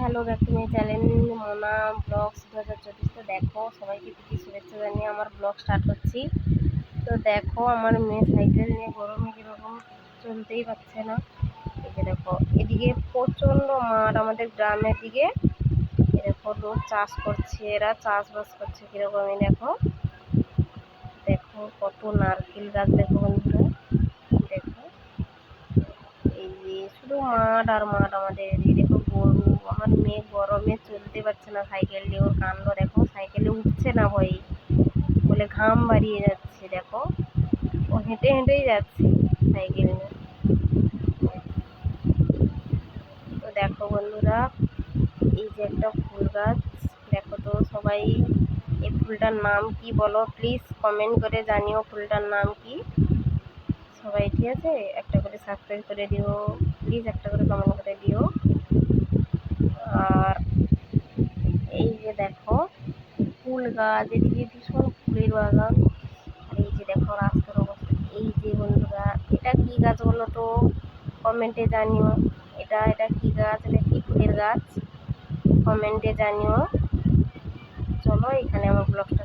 Hello back to my channel, Mona vlogs দু হাজার চব্বিশ। তো দেখো, সবাইকে প্রীতি, শুভেচ্ছা জানিয়ে আমার ব্লগ স্টার্ট করছি। তো দেখো, আমার মেয়ে সাইকেল নিয়ে গরমে কীরকম চলতেই পারছে না। এই যে দেখো, এদিকে প্রচণ্ড মাঠ আমাদের গ্রামের দিকে। এরকম লোক চাষ করছে, এরা চাষবাস করছে কীরকম, এই দেখো। দেখো, কত নারকেল গাছ দেখো বন্ধুরা, দেখো। এই শুধু মাঠ আর মাঠ আমাদের এই দেখো। গরমে চলতে পারছে না সাইকেল নিয়ে। ওর কাণ্ড দেখো সাইকেলে উঠছে না ভয়ে। বলে ঘাম বাড়িয়ে যাচ্ছে, দেখো। ও হেঁটে হেঁটেই যাচ্ছে সাইকেল নিয়ে। তো দেখো বন্ধুরা, এই যে একটা ফুল গাছ, দেখো তো সবাই, এই ফুলটার নাম কি বলো? প্লিজ কমেন্ট করে জানিও ফুলটার নাম কি। সবাই ঠিক আছে? একটা করে সাবস্ক্রাইব করে দিও। প্লিজ একটা করে কমেন্ট করে দিও আর এই যে দেখো, ফুল গাছ এদিকে ভীষণ ফুলের বাগান। আর এই যে দেখো রাস্তার অবস্থা। এই যে বন্ধুরা, এটা কি গাছ বলো তো? কমেন্টে জানিও। এটা এটা কি গাছ? এটা কি ফুলের গাছ? কমেন্টে জানিও। চলো, এখানে আমার ব্লগটা